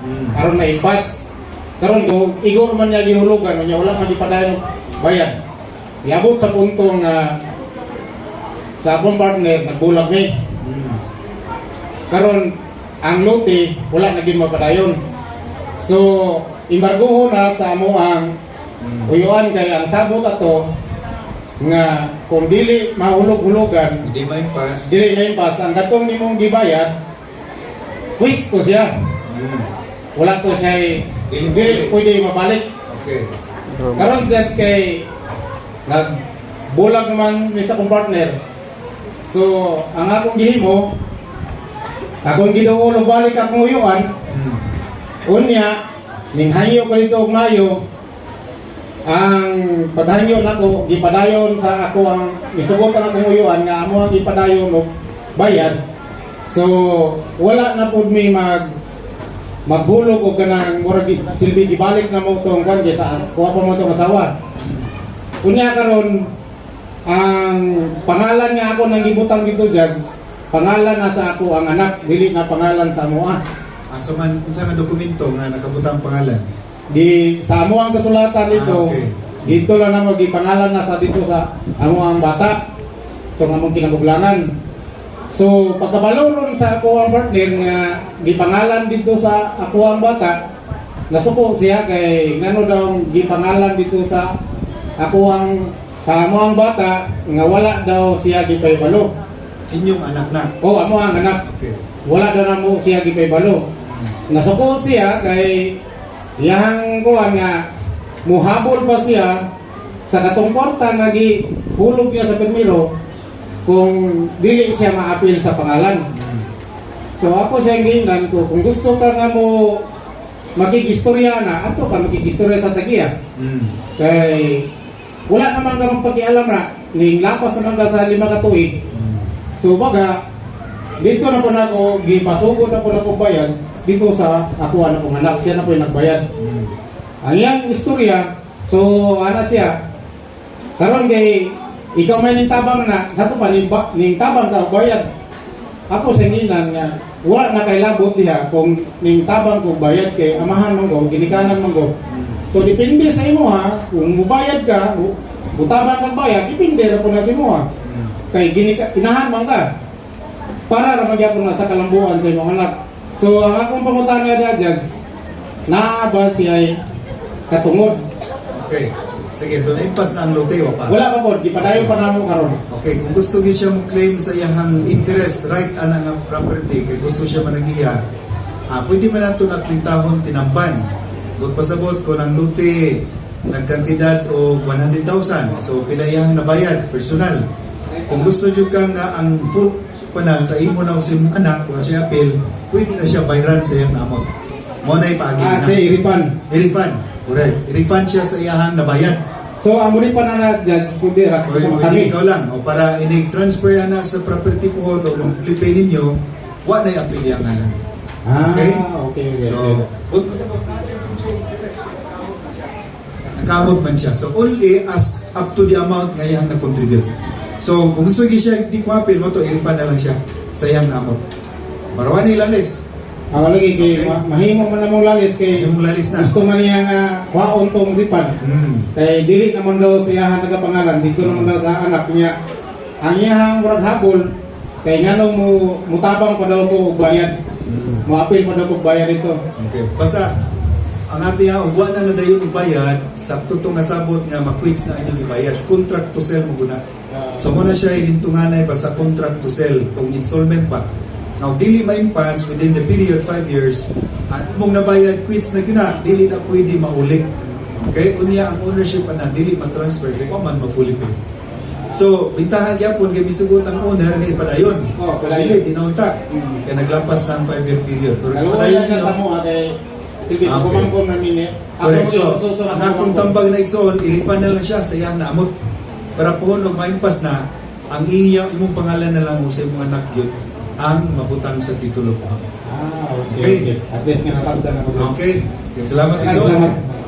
Mm. Karon na impas. Karon do igor man niya gihulugan niya wala man gipadayon bayad. Iabot sa punto nga sa akong partner nagbulag ni. Mm. Karon ang lote wala na gid mapadayon. So imbargoho na sa amo ang Mm. uyuan kay ang sabot ato nga kung dili mahulog-hulugan Hindi ma-impasse. dili na impas ang katong nimong gibayad quits to siya Mm. Wala to siya dili mabalik. pwede mabalik Okay. karon judge kay nag bulag naman ni sa kong partner so ang akong gihimo akong giduol og balik akong uyuan Mm. unya ning hangyo ko dito og mayo ang paghanyo nako gipadayon sa ako ang isubot ang akong uyuan nga amo ang gipadayon og bayad so wala na pud mi mag maghulog og kanang murag silbi gibalik na mo tong kwan sa kuha pa mo tong asawa unya karon ang pangalan nga ako nang gibutang dito judge pangalan na sa ako ang anak dili na pangalan sa amo ah Asa man, unsa nga dokumento nga nakabutang pangalan? di sa amo ang kasulatan dito Ah, okay. dito lang na magipangalan na sa dito sa amo ang bata itong among kinaguglangan so pagkabaloron sa ako ang partner nga gipangalan dito sa ako ang bata nasuko siya kay ngano daw gipangalan dito sa ako ang sa amo ang bata nga wala daw siya gipaybalo Inyong anak na. o amo ang anak Okay. wala daw na mo siya gipaybalo nasuko siya kay yang kuan nga muhabol pa siya sa katong porta nga gihulog niya sa permiro kung dili siya maapil sa pangalan. So ako siya giingnan ko kung gusto ka nga mo makigistorya na ato ka makigistorya sa tagiya Mm. kay wala naman ka pakialam na ning lapas naman ka sa lima ka tuig Mm. So baga, dito na po na ako, gipasugod na po na ko bayad dito sa ako na pong anak. Siya na po yung nagbayad. Mm. Ang iyang istorya, so ana siya, karon kay ikaw may nintabang na, sa to pa, ning, ba- ning tabang ka bayad. Ako sa nginan nga, wala na kay labot diha kung ning tabang ko bayad kay amahan man ko, ginikanan man ko. So depende sa imo ha, kung mubayad ka, mutabang kang bayad, depende na po na sa imo ha kay gini inahan man ka para ra magyapon nga sa kalambuan sa imong anak so ang akong pangutana da judge naa ba siya katungod Okay. Sige, so naimpas na ang lote o pa? wala pa po di pa namo karon Okay, kung gusto niyo siya mo-claim sa iyang interest, right, ana nga property, kay gusto siya managiya, ah, pwede man nato na tahon tinamban. Kung pasabot ko ng lote, nagkantidad o 100,000. So, pilayang na bayad, personal. Kung gusto niyo ka nga ang full panan sa imo na imong anak, kung siya appeal, pwede na siya bayran sa iyang amot. Mo na ipagi ah na. si iripan I-refund. Correct. I-refund siya sa iyahang nabayad. so ang muli pa na na judge pwede ra O yung ikaw lang, o para inig-transfer na sa property po o kung flipin ninyo, wa na apelya nga lang. ah Okay? okay okay, So, okay. nakamot man siya. So, only as up to the amount nga iyang na-contribute. So, kung gusto siya, di ko mo to, i-refund na lang siya sa iyang namot. Marawan ni lalis. Ang lagi kay Okay. ma- mahimo man namong lalis kay Yung lalis na. gusto man niya nga kwaon tong ripan Hmm. kay dili naman daw sa iyang nagapangalan dito naman daw sa anak niya ang iyang murag habol kay nganong mo mutabang pa daw ko og bayad Hmm. moapil pa daw ko bayad dito Okay. Basta, ang ati ha, ug wa na na dayon ibayad, sa tutong nga sabot nga makwits na inyong ibayad. Contract to sell mo guna. So muna siya inintunganay pa sa contract to sell kung installment pa. Now, dili ma-impasse within the period 5 years at mong nabayad quits na gina, dili na pwede maulik. Okay? Unya ang ownership na dili ma-transfer kay man ma-fully pay. So, bintahan gyapon kay misugot ang owner nga ipadayon. Oh, padayon. tinaunta. Mm. Kaya naglapas na ang 5 year period. Pero siya nyo, sa mo kay Silvi Ah, okay. kumangkon na mini Correct. So, susunod ang akong tambag na igsoon, i-refund na lang siya sa iyang naamot. Para po nung maimpas na, ang inyong imong pangalan na lang mo sa imong anak yun, ang mabutang sa titulo po. ah okay Okay. okay at least nga nasabtan na ko Okay? Salamat igsoon. Salamat.